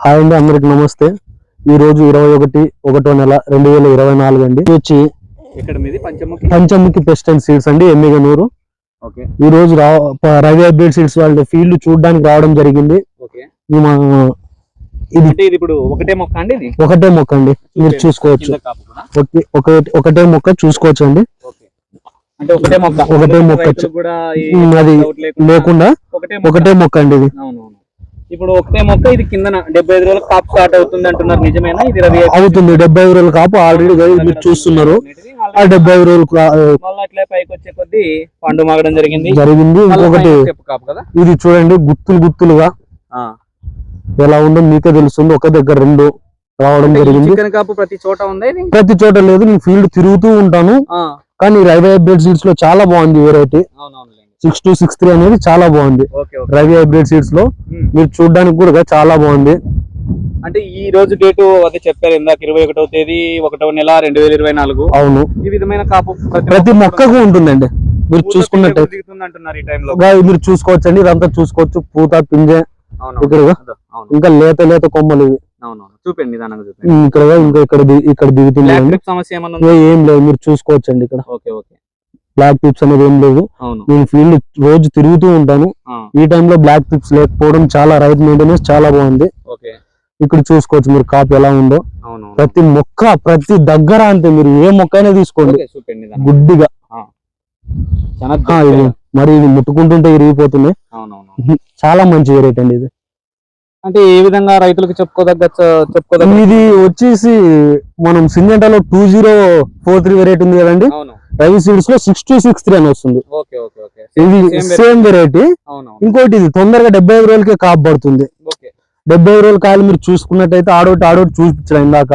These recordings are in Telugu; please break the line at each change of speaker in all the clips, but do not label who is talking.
హాయ్ అండి అందరికి నమస్తే. ఈ రోజు ఇరవై ఒకటి ఒకటో నెల రెండు వేల ఇరవై నాలుగు అండి. ఇది వచ్చి
పంచముఖి?
పెస్ట్ అండ్ సీడ్స్ అండి ఎమ్మిగనూరు. ఈ రోజు రవి అప్డేట్ సీడ్స్ వాళ్ళ ఫీల్డ్ చూడడానికి రావడం జరిగింది. ఇది
ఇప్పుడు ఒకటే మొక్క అండి ఇది?
ఒకటే మొక్క అండి మీరు చూసుకోవచ్చు. ఒకటి- మొక్క చూసుకోవచ్చు అండి.
అంటే ఒకటే మొక్క.
ఒకటే మొక్క. అది
లేకుండా ఒకటే మొక్క.
అండి ఇది.
ఇప్పుడు ఒకటే మొక్క ఇది కిందన డెబ్బై ఐదు రోజులకు కాపు స్టార్ట్ అవుతుంది అంటున్నారు. నిజమేనా? ఇది రవి
అవుతుంది. డెబ్బై ఐదు రోజుల కాపు ఆల్రెడీ మీరు చూస్తున్నారు. ఆ డెబ్బై ఐదు రోజులు
మళ్ళీ అట్లే పైకి వచ్చే కొద్దీ పండు మాగడం జరిగింది.
జరిగింది. ఇంకొకటి
కాపు కదా?
ఇది చూడండి గుత్తులు గుత్తులుగా. ఎలా ఉందో మీకే తెలుస్తుంది. ఒక దగ్గర రెండు రావడం జరిగింది.
కాపు ప్రతి చోట ఉంది
ప్రతి చోట లేదు. నేను ఫీల్డ్ తిరుగుతూ ఉంటాను. కానీ రవి హైబ్రిడ్ సీడ్స్లో చాలా బాగుంది variety six two six three అనేది చాలా బాగుంది. రవి హైబ్రిడ్
సీడ్స్లో.
మీరు చూడడానికి కూడా చాలా బాగుంది.
అంటే ఈ రోజు డేటు అదే చెప్పారు ఇందాక ఇరవై ఒకటో తేదీ ఒకటో నెల రెండు వేల ఇరవై నాలుగు.
అవును.
ఈ విధమైన కాపు
ప్రతి మొక్కకు ఉంటుందండి. మీరు చూసుకున్నట్టు. మీరు చూసుకోవచ్చండి ఇదంతా చూసుకోవచ్చు. పూత పింజె.
అవును
ఇక్కడ
అవును.
ఇంకా లేత లేత కొమ్మలు ఇవి.
చూపండి
ఇక్కడ ఇంకా ఇక్కడ ఇక్కడ దిగుతుంది అండి
సమస్య?
ఏ- లేదు మీరు చూసుకోవచ్చండి ఇక్కడ.
Okay okay.
బ్లాక్ టిప్స్ అనేది ఏం లేదు. నేను ఫీల్డ్ రోజు తిరుగుతూ ఉంటాను. ఈ టైంలో బ్లాక్ టిప్స్ లేకపోవడం చాలా రైతు మెయింటెనెన్స్ చాలా బాగుంది. ఇక్కడ చూసుకోవచ్చు మీరు కాపు ఎలా ఉందో. ప్రతి మొక్క ప్రతి దగ్గర అంతే మీరు ఏ మొక్క అయినా తీసుకోండి. గుడ్డిగా. మరి ఇది ముట్టుకుంటుంటే ఇరిగిపోతున్నాయి. చాలా మంచి వెరైటీ అండి ఇది.
అంటే ఏ విధంగా రైతులకు చెప్పుకోదగ్గ చెప్పుకోదగ్గ?
ఇది వచ్చేసి మనం సింగంటాలో two zero four three variety ఉంది కదండి. రవి సీడ్స్లో సిక్స్ టూ సిక్స్ త్రీ అని వస్తుంది ఇది సేమ్ వెరైటీ
అవును
ఇంకోటి ఇది తొందరగా డెబ్బై ఐదు రోజులకే కాపు పడుతుంది. డెబ్బై ఐదు రోజుల కాయలు మీరు చూసుకున్నట్టయితే ఆడోటి ఆడోటి చూపించడం ఇందాక.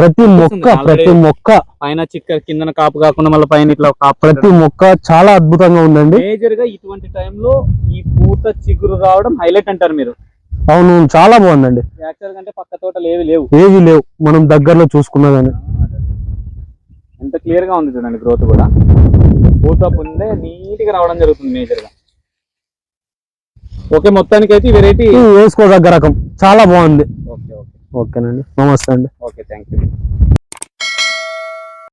ప్రతి మొక్క. ప్రతి మొక్క.
పైన చిక్క కిందన కాపు కాకుండా మళ్ళీ పైన ఇట్లా కాపు
ప్రతి మొక్క చాలా అద్భుతంగా ఉందండి.
మేజర్గా ఇటువంటి టైంలో ఈ పూత చిగురు రావడం హైలైట్ అంటారు మీరు.
అవును చాలా బాగుందండి.
పక్క తోటలు ఏవి లేవు.
ఏవి లేవు మనం దగ్గరలో చూసుకున్నదని
ఎంత క్లియర్గా ఉంది చూడండి గ్రోత్ కూడా. పూత పొందే నీట్గా రావడం జరుగుతుంది మేజర్గా. ఓకే మొత్తానికి అయితే వెరైటీ
వేసుకోదగ్గ రకం. చాలా బాగుంది.
ఓకే ఓకే
ఓకేనండి. నమస్తే అండి.
Okay thank you